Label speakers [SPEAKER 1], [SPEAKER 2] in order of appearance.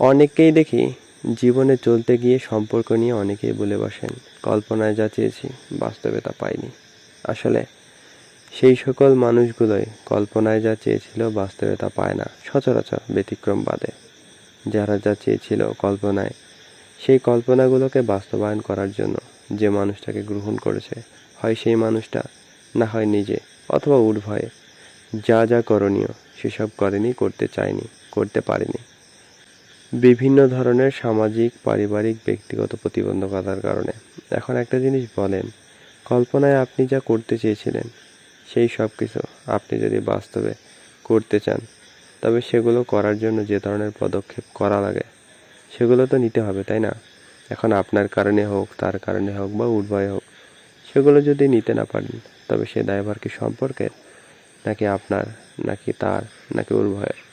[SPEAKER 1] অনেককেই দেখি জীবনে চলতে গিয়ে সম্পর্ক নিয়ে অনেকেই বলে বসেন, কল্পনায় যা চেয়েছি বাস্তবে তা পাইনি। আসলে সেই সকল মানুষগুলোই কল্পনায় যা চেয়েছিল বাস্তবে তা পায় না, সচরাচর ব্যতিক্রম বাদে। যারা যা চেয়েছিল কল্পনায়, সেই কল্পনাগুলোকে বাস্তবায়ন করার জন্য যে মানুষটাকে গ্রহণ করেছে, হয় সেই মানুষটা, না হয় নিজে অথবা উর্ভয়ে যা যা করণীয় সেসব করেনি, করতে চায়নি, করতে পারেনি। বিভিন্ন ধরনের সামাজিক, পারিবারিক, ব্যক্তিগত প্রতিবন্ধকতার কারণে। এখন একটা জিনিস বলেন, কল্পনায় আপনি যা করতে চেয়েছিলেন, সেই সব কিছু আপনি যদি বাস্তবে করতে চান, তবে সেগুলো করার জন্য যে ধরনের পদক্ষেপ করা লাগে, সেগুলো তো নিতে হবে, তাই না? এখন আপনার কারণে হোক, তার কারণে হোক বা উর্ভয়ে হোক, সেগুলো যদি নিতে না পারেন, তবে সে দায়ভার কি সম্পর্কের? নাকি আপনার, নাকি তার, নাকি উর্ভয়ের